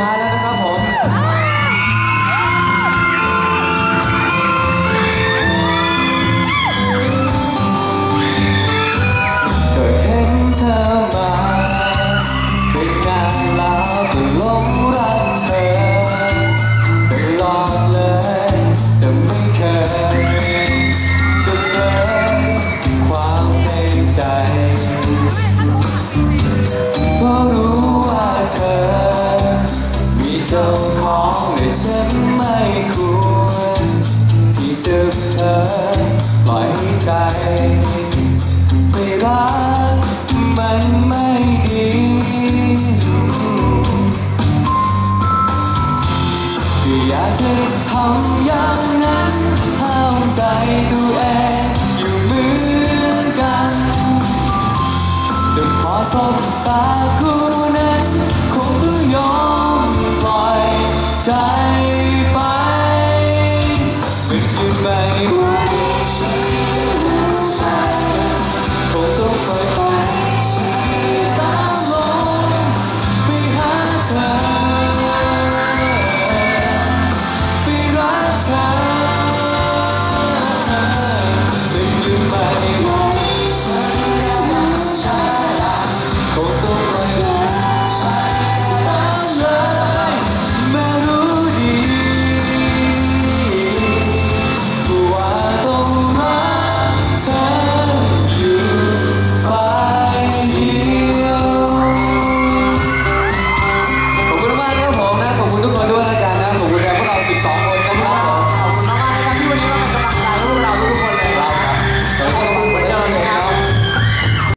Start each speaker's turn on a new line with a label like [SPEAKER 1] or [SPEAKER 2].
[SPEAKER 1] ท้ายแล้วนะครับผม เจ้าของในฉันไม่ควร ที่จะเธอปล่อยใจ ไม่รักมันไม่ดีก็อยากจะทำอย่างนั้นเข้าใจตัวเองอยู่เหมือนกันแต่พอสบตาคู่นั้นคงต้องยอม